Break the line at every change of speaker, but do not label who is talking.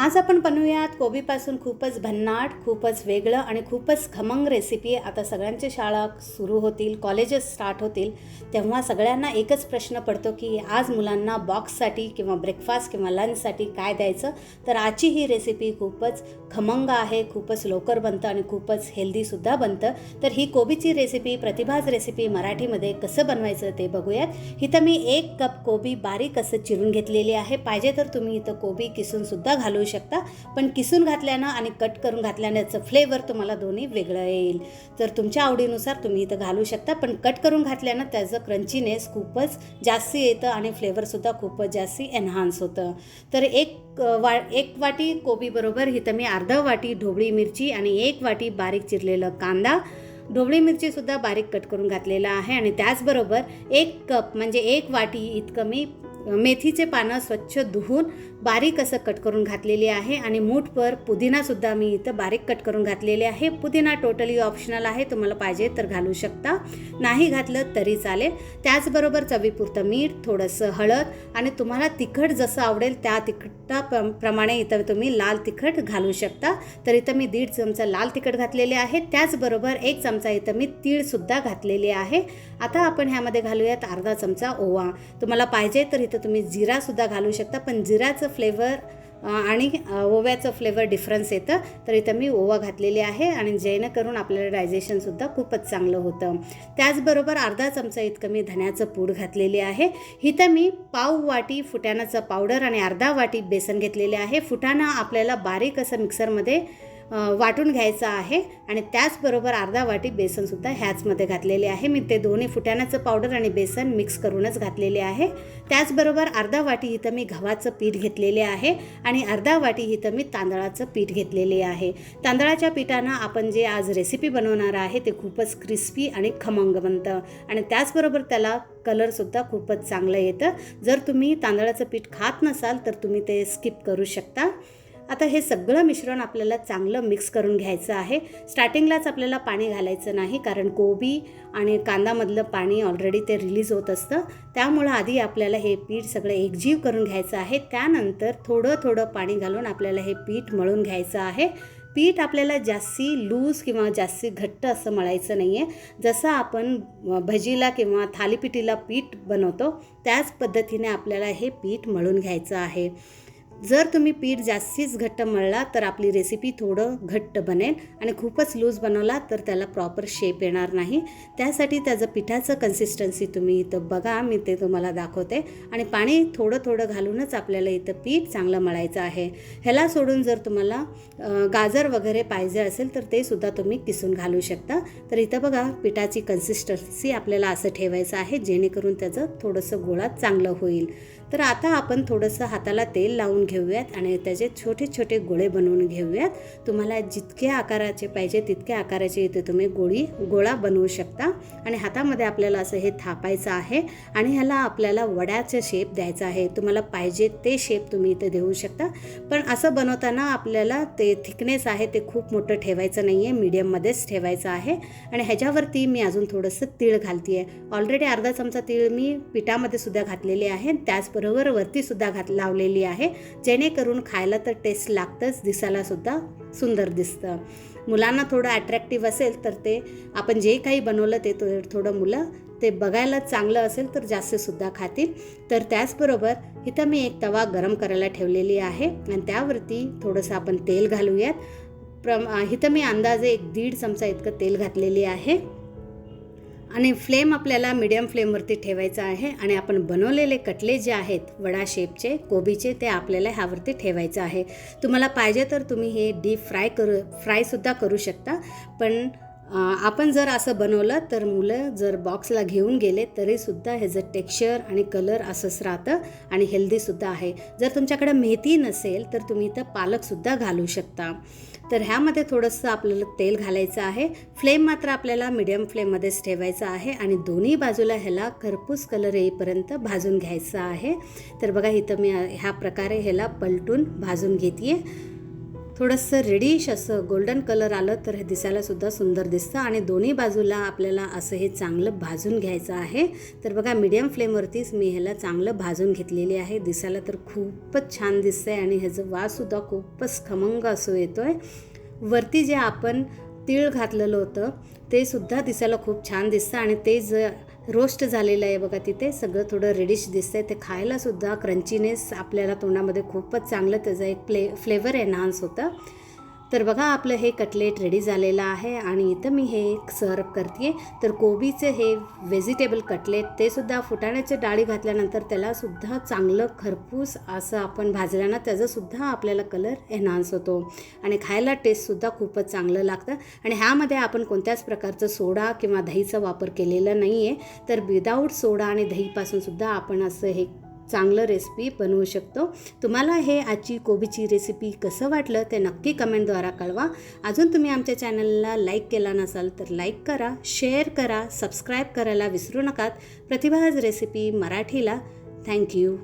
आज आपण बनवूयात कोबीपासून खूपच भन्नाट खूपच वेगळं आणि खूपच खमंग रेसिपी आता सगळ्यांच्या शाळा सुरू होतील कॉलेजेस स्टार्ट होतील तेव्हा सगळ्यांना एकच प्रश्न पडतो की आज मुलांना बॉक्ससाठी किंवा ब्रेकफास्ट किंवा लंचसाठी काय द्यायचं? तर आजची ही रेसिपी खूपच खमंग आहे खूपच लवकर बनतं आणि खूपच हेल्दीसुद्धा बनतं. तर ही कोबीची रेसिपी प्रतिभाज रेसिपी मराठीमध्ये कसं बनवायचं ते बघूयात. इथं मी एक कप कोबी बारीक असं चिरून घेतलेली आहे. पाहिजे तर तुम्ही इथं कोबी किसूनसुद्धा घालू शकता. पण किसून घातल्यानं आणि कट करून घातल्यानं याचं फ्लेवर तुम्हाला दोन्ही वेगळं येईल. तर तुमच्या आवडीनुसार तुम्ही इथं घालू शकता. पण कट करून घातल्यानं त्याचं क्रंचीनेस खूपच जास्त येतं आणि फ्लेवरसुद्धा खूपच जास्ती एन्हान्स होतं. तर एक वा एक वाटी कोबीबरोबर इथं मी अर्धा वाटी ढोबळी मिरची आणि एक वाटी बारीक चिरलेलं कांदा. ढोबळी मिरचीसुद्धा बारीक कट करून घातलेलं आहे आणि त्याचबरोबर एक कप म्हणजे एक वाटी इतकं मी मेथीचे पानं स्वच्छ धुवून बारीक असं कट करून घातलेली आहे आणि मूठभर पुदिनासुद्धा मी इथं बारीक कट करून घातलेले आहे. पुदिना टोटली ऑप्शनल आहे तुम्हाला पाहिजे तर घालू शकता. नाही घातलं तरी चालेल. त्याचबरोबर चवीपुरतं मीठ थोडंसं हळद आणि तुम्हाला तिखट जसं आवडेल त्या तिखटा प्र- प्रमाणे इथं तुम्ही लाल तिखट घालू शकता. तर इथं मी दीड चमचा लाल तिखट घातलेले आहे. त्याचबरोबर एक चमचा इथं मी तीळसुद्धा घातलेली आहे. आता आपण ह्यामध्ये घालूयात अर्धा चमचा ओवा. तुम्हाला पाहिजे तर इथं तुम्ही जिरासुद्धा घालू शकता पण जिराचं फ्लेवर आणि ओव्याचं फ्लेवर डिफरन्स येतं. तर इथं मी ओवा घातलेली आहे आणि जेणेकरून आपल्याला डायजेशनसुद्धा खूपच चांगलं होतं. त्याचबरोबर अर्धा चमचा इतकं मी धण्याचं पूड घातलेली आहे. इथं मी पाव वाटी फुटाण्याचं पावडर आणि अर्धा वाटी बेसन घेतलेले आहे. फुटाणा आपल्याला बारीक असं मिक्सरमध्ये वाटून घ्यायचं आहे आणि त्याचबरोबर अर्धा वाटी बेसनसुद्धा ह्याचमध्ये घातलेले आहे. मी ते दोन्ही फुटाण्याचं पावडर आणि बेसन मिक्स करूनच घातलेले आहे. त्याचबरोबर अर्धा वाटी इथं मी गव्हाचं पीठ घेतलेले आहे आणि अर्धा वाटी इथं मी तांदळाचं पीठ घेतलेले आहे. तांदळाच्या पिठानं आपण जे आज रेसिपी बनवणार आहे ते खूपच क्रिस्पी आणि खमंग बनतं आणि त्याचबरोबर त्याला कलरसुद्धा खूपच चांगलं येतं. जर तुम्ही तांदळाचं पीठ खात नसाल तर तुम्ही ते स्किप करू शकता. आता हे सगळं मिश्रण आपल्याला चांगलं मिक्स करून घ्यायचं आहे. स्टार्टिंगलाच आपल्याला पाणी घालायचं नाही कारण कोबी आणि कांदामधलं पाणी ऑलरेडी ते रिलीज होत असतं. त्यामुळं आधी आपल्याला हे पीठ सगळं एकजीव करून घ्यायचं आहे. त्यानंतर थोडं थोडं पाणी घालून आपल्याला हे पीठ मळून घ्यायचं आहे. पीठ आपल्याला जास्ती लूज किंवा जास्ती घट्ट असं मळायचं नाही आहे जसं आपण भजीला किंवा थालीपीठीला पीठ बनवतो त्याच पद्धतीने आपल्याला हे पीठ मळून घ्यायचं आहे. जर तुम्ही पीठ जास्तीच घट्ट मळला तर आपली रेसिपी थोडं घट्ट बनेल आणि खूपच लूज बनवला तर त्याला प्रॉपर शेप येणार नाही. त्यासाठी त्याचं पिठाचं कन्सिस्टन्सी तुम्ही इथं बघा मी ते तुम्हाला दाखवते. आणि पाणी थोडं थोडं घालूनच आपल्याला इथं पीठ चांगलं मळायचं आहे. ह्याला सोडून जर तुम्हाला गाजर वगैरे पाहिजे असेल तर ते सुद्धा तुम्ही किसून घालू शकता. तर इथं बघा पिठाची कन्सिस्टन्सी आपल्याला असं ठेवायचं आहे जेणेकरून त्याचं थोडंसं गोळा चांगलं होईल. तर आता आपण थोडंसं हाताला तेल लावून घेऊयात आणि त्याचे छोटे छोटे गोळे बनवून घेऊयात. तुम्हाला जितके आकाराचे पाहिजे तितक्या आकाराचे इथे तुम्ही गोळी गोळा बनवू शकता. आणि हातामध्ये आपल्याला असं हे थापायचं आहे आणि ह्याला आपल्याला वड्याचं शेप द्यायचा आहे. तुम्हाला पाहिजे ते शेप तुम्ही इथे देऊ शकता. पण असं बनवताना आपल्याला ते थिकनेस आहे ते खूप मोठं ठेवायचं नाही आहे मीडियममध्येच ठेवायचं आहे. आणि ह्याच्यावरती मी अजून थोडंसं तीळ घालते आहे ऑलरेडी अर्धा चमचा तीळ मी पिठामध्ये सुद्धा घातलेले आहे. त्याचबरोबर वरती सुद्धा घात लावलेली आहे. जेणेकरून खायला तर टेस्ट लागतंच दिसायला सुद्धा सुंदर दिसतं. मुलांना थोडं अट्रॅक्टिव्ह असेल तर ते आपण जे काही बनवलं ते थोडं मुलं ते बघायला चांगलं असेल तर जास्तसुद्धा खातील. तर त्याचबरोबर इथं मी एक तवा गरम करायला ठेवलेली आहे आणि त्यावरती थोडंसं आपण तेल घालूयात. प्रम इथं मी अंदाजे एक दीड चमचा इतकं तेल घातलेली आहे. आणि फ्लेम आपल्याला मिडियम फ्लेमवरती ठेवायचा आहे आणि आपण बनवलेले कटले जे आहेत वडा शेपचे कोबीचे ते आपल्याला ह्यावरती ठेवायचं आहे. तुम्हाला पाहिजे तर तुम्ही हे डीप फ्राय करू फ्रायसुद्धा करू शकता पण आपण जर असं बनवलं तर मुलं जर बॉक्सला घेऊन गेले तरीसुद्धा ह्याचं टेक्स्चर आणि कलर असंच राहतं आणि हेल्दीसुद्धा आहे. जर तुमच्याकडे मेथी नसेल तर तुम्ही इथं पालकसुद्धा घालू शकता. तर ह्यामध्ये थोडंसं आपल्याला तेल घालायचं आहे. फ्लेम मात्र आपल्याला मिडियम फ्लेममध्येच ठेवायचं आहे आणि दोन्ही बाजूला ह्याला खरपूस कलर येईपर्यंत भाजून घ्यायचं आहे. तर बघा इथं मी ह्या प्रकारे ह्याला पलटून भाजून घेते थोडंसं रेडिश असं गोल्डन कलर आलं तर हे दिसायलासुद्धा सुंदर दिसतं आणि दोन्ही बाजूला आपल्याला असं हे चांगलं भाजून घ्यायचं आहे. तर बघा मीडियम फ्लेमवरतीच मी ह्याला चांगलं भाजून घेतलेली आहे. दिसायला तर खूपच छान दिसतंय आणि ह्याचं वाससुद्धा खूपच खमंग असं येतो आहे वरती जे आपण तीळ घातलेलं होतं ते सुद्धा दिसायला खूप छान दिसतं आणि ते ज रोस्ट झालेलं आहे बघा तिथे. सगळं थोडं रेडिश दिसतंय. ते खायला सुद्धा क्रंचीनेस आपल्याला तोंडामध्ये खूपच चांगलं त्याचं एक प्ले फ्लेवर एनहान्स होतं. तर बघा आपलं हे कटलेट रेडी झालेलं आहे आणि इथं मी हे सर्व करते तर कोबीचे हे व्हेजिटेबल कटलेट ते सुद्धा फुटाण्याचे डाळी घातल्यानंतर त्यालासुद्धा चांगलं खरपूस असं आपण भाजल्यानं त्याचासुद्धा आपल्याला कलर एनहान्स होतो. आणि खायला टेस्टसुद्धा खूपच चांगलं लागतं. आणि ह्यामध्ये आपण कोणत्याच प्रकारचं सोडा किंवा दहीचा वापर केलेला नाही आहे तर विदाऊट सोडा आणि दहीपासूनसुद्धा आपण असं हे चांगलं रेसिपी बनवू शकतो. तुम्हाला हे आजची कोबीची रेसिपी कसं वाटलं ते नक्की कमेंटद्वारा कळवा. अजून तुम्ही आमच्या चॅनलला लाईक केला नसाल तर लाईक करा शेअर करा सबस्क्राईब करायला विसरू नकात. प्रतिभाज रेसिपी मराठीला. थँक्यू